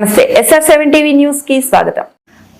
నమస్తే. SR seven TV న్యూస్కి స్వాగతం.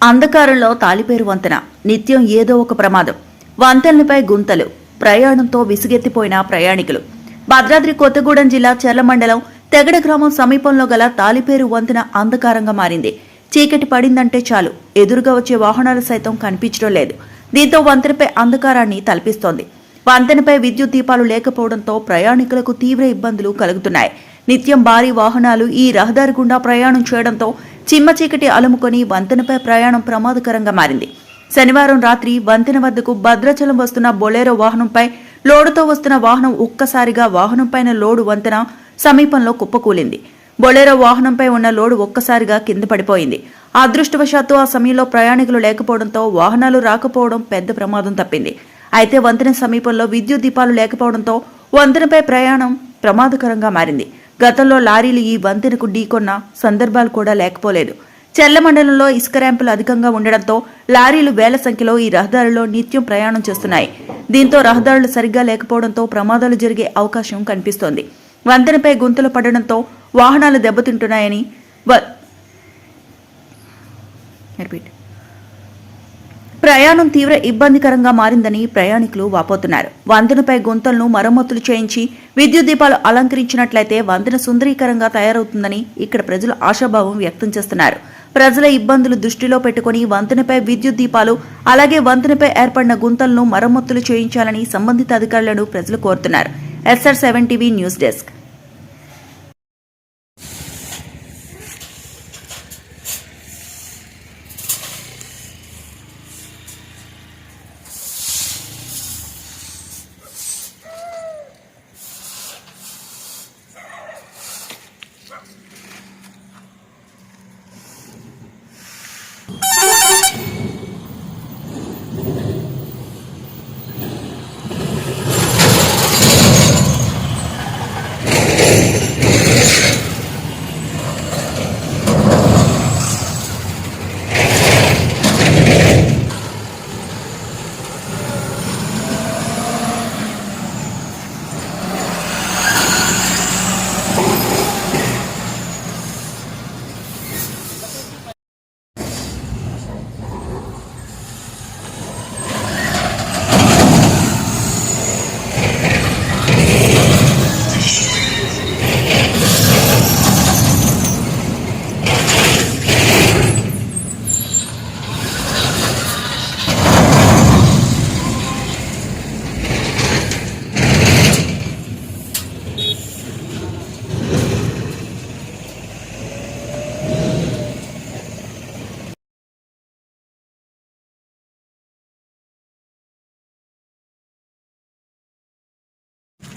అంధకారంలో తాలిపేరు వంతెన. నిత్యం ఏదో ఒక ప్రమాదం. వంతెనలపై గుంతలు. ప్రయాణంతో విసుగెత్తిపోయిన ప్రయాణికులు. భద్రాద్రి కొత్తగూడెం జిల్లా చెర్ల మండలం తెగడ గ్రామం సమీపంలో గల తాలిపేరు వంతెన అంధకారంగా మారింది. చీకటి పడిందంటే చాలు. ఎదురుగా వచ్చే వాహనాలు సైతం కనిపించడం లేదు. దీంతో వంతెనపై అంధకారాన్ని తలపిస్తోంది. వంతెనపై విద్యుత్ దీపాలు లేకపోవడంతో ప్రయాణికులకు తీవ్ర ఇబ్బందులు కలుగుతున్నాయి. నిత్యం భారీ వాహనాలు ఈ రహదారి గుండా ప్రయాణం చేయడంతో చిమ్మ చీకటి అలుముకొని వంతెనపై ప్రయాణం ప్రమాదకరంగా మారింది. శనివారం రాత్రి వంతెన వద్దకు భద్రాచలం వస్తున్న బొలేరో వాహనంపై లోడుతో వస్తున్న వాహనం ఒక్కసారిగా వాహనంపైన లోడు వంతెన సమీపంలో కుప్పకూలింది. బొలేరో వాహనంపై ఉన్న లోడు ఒక్కసారిగా కింద పడిపోయింది. అదృష్టవశాత్తు ఆ సమయంలో ప్రయాణికులు లేకపోవడంతో వాహనాలు రాకపోవడం పెద్ద ప్రమాదం తప్పింది. అయితే వంతెన సమీపంలో విద్యుత్ దీపాలు లేకపోవడంతో వంతెనపై ప్రయాణం ప్రమాదకరంగా మారింది. గతంలో లారీలు ఈ వంతెనకు ఢీకొన్న సందర్భాలు కూడా లేకపోలేదు. చెర్ల మండలంలో ఇసుక ర్యాంపులు అధికంగా ఉండడంతో లారీలు వేల సంఖ్యలో ఈ రహదారిలో నిత్యం ప్రయాణం చేస్తున్నాయి. దీంతో రహదారులు సరిగ్గా లేకపోవడంతో ప్రమాదాలు జరిగే అవకాశం కనిపిస్తోంది. వంతెనపై గుంతలు పడడంతో వాహనాలు దెబ్బతింటున్నాయని వ- ప్రయాణం తీవ్ర ఇబ్బందికరంగా మారిందని ప్రయాణికులు వాపోతున్నారు. వంతెనపై గుంతలను మరమ్మతులు చేయించి విద్యుత్ దీపాలు అలంకరించినట్లయితే వంతెన సుందరీకరంగా తయారవుతుందని ఇక్కడ ప్రజలు ఆశాభావం వ్యక్తం చేస్తున్నారు. ప్రజల ఇబ్బందులు దృష్టిలో పెట్టుకుని వంతెనపై విద్యుత్ దీపాలు అలాగే వంతెనపై ఏర్పడిన గుంతలను మరమ్మతులు చేయించాలని సంబంధిత అధికారులను ప్రజలు కోరుతున్నారు. SR seven TV news desk.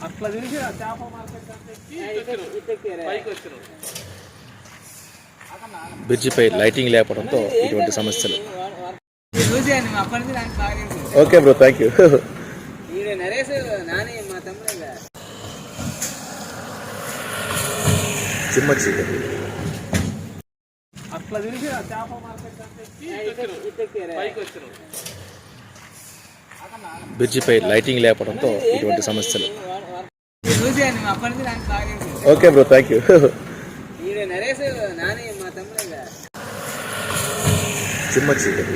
అట్లా తిరిగి ఆ చేప మార్కెట్ బ్రిడ్జిపై లైటింగ్ లేకపోవడంతో ఇటువంటి సమస్యలు. తెలుసు. Okay bro thank you. చిమ్మ చీకటి. అట్లా తిరిగి ఆ చేప మార్కెట్ అంటే ఇట్టెక్కారా? పైకి వచ్చినాం బ్రిడ్జిపై లైటింగ్ లేకపోవడంతో ఇటువంటి సమస్యలు. Okay bro thank you. చిమ్మ చీకటి